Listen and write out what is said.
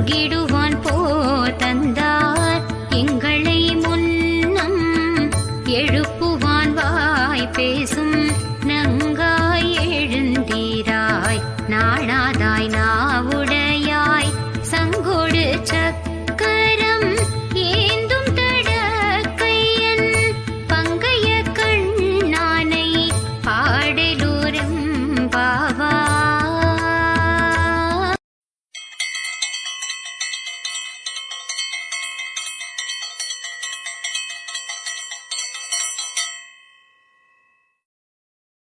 தாங்கிடுவான் போ தந்தார். எங்களை முன்னம் எழுப்புவான் வாய் பேசும்